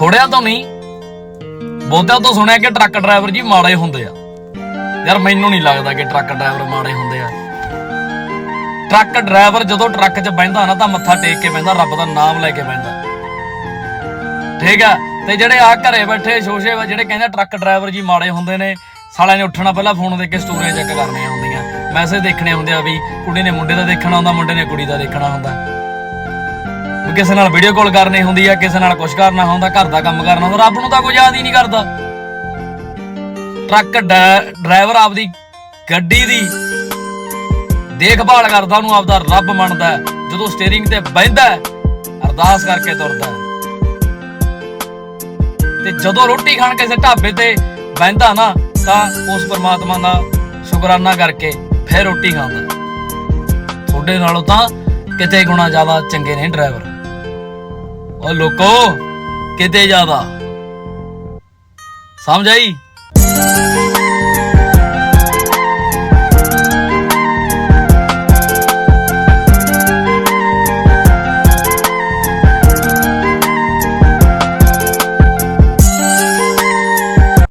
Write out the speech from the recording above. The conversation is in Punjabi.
ਥੋੜਿਆਂ ਤੋਂ ਨਹੀਂ। ਬਹੁਤਿਆਂ ਤੋਂ ਸੁਣਿਆ ਕਿ ਟਰੱਕ ਡਰਾਈਵਰ ਜੀ ਮਾੜੇ ਹੁੰਦੇ ਆ। ਯਾਰ ਮੈਨੂੰ ਨਹੀਂ ਲੱਗਦਾ ਕਿ ਟਰੱਕ ਡਰਾਈਵਰ ਮਾੜੇ ਹੁੰਦੇ ਆ। ਟਰੱਕ ਡਰਾਈਵਰ ਜਦੋਂ ਟਰੱਕ 'ਚ ਬਹਿੰਦਾ ਨਾ ਤਾਂ ਮੱਥਾ ਟੇਕ ਕੇ ਬਹਿੰਦਾ, ਰੱਬ ਦਾ ਨਾਮ ਲੈ ਕੇ ਬਹਿੰਦਾ। ਠੀਕ ਆ? ਤੇ ਜਿਹੜੇ ਆ ਘਰੇ ਬੈਠੇ ਸ਼ੋਸ਼ੇ ਜਿਹੜੇ ਕਹਿੰਦੇ ਟਰੱਕ ਡਰਾਈਵਰ ਜੀ ਮਾੜੇ ਹੁੰਦੇ ਨੇ, ਸਾਲਿਆਂ ਨੇ ਉੱਠਣਾ ਪਹਿਲਾਂ ਫੋਨ ਦੇ ਕੇ ਸਟੋਰੀਆਂ ਚੈੱਕ ਕਰਨੀਆਂ ਹੁੰਦੀਆਂ, ਮੈਸੇਜ ਦੇਖਣੇ ਹੁੰਦੇ ਆ ਵੀ ਕੁੜੀ ਨੇ ਮੁੰਡੇ ਦਾ ਦੇਖਣਾ ਹੁੰਦਾ, ਮੁੰਡੇ ਨੇ ਕੁੜੀ ਦਾ ਦੇਖਣਾ ਹੁੰਦਾ। ਵੀ ਕਿਸੇ ਨਾਲ ਵੀਡੀਓ ਕਾਲ ਕਰਨੀ ਹੁੰਦੀ ਆ, ਕਿਸੇ ਨਾਲ ਕੁਝ ਕਰਨਾ ਹੁੰਦਾ, ਘਰ ਦਾ ਕੰਮ ਕਰਨਾ ਹੁੰਦਾ, ਰੱਬ ਨੂੰ ਤਾਂ ਕੋਈ ਯਾਦ ਹੀ ਨਹੀਂ ਕਰਦਾ। ਟਰੱਕ ਡੈ- ਡਰਾਈਵਰ ਆਪਦੀ ਗੱਡੀ ਦੀ ਦੇਖਭਾਲ ਕਰਦਾ, ਉਹਨੂੰ ਆਪਦਾ ਰੱਬ ਮੰਨਦਾ ਜਦੋਂ ਸਟੀਅਰਿੰਗ ਤੇ ਬਹਿੰਦਾ ਅਰਦਾਸ ਕਰਕੇ ਤੁਰਦਾ ਤੇ ਜਦੋਂ ਰੋਟੀ ਖਾਣ ਕਿਸੇ ਢਾਬੇ ਤੇ ਬਹਿੰਦਾ ਨਾ, ਤਾਂ ਉਸ ਪਰਮਾਤਮਾ ਦਾ ਸ਼ੁਕਰਾਨਾ ਕਰਕੇ ਫਿਰ ਰੋਟੀ ਖਾਂਦਾ। ਤੁਹਾਡੇ ਨਾਲੋਂ ਤਾਂ ਕਿਤੇ ਗੁਣਾ ਜ਼ਿਆਦਾ ਚੰਗੇ ਨੇ ਡਰਾਈਵਰ। ਓ ਲੋਕੋ ਕਿਤੇ ਜ਼ਿਆਦਾ? ਸਮਝ ਆਈ?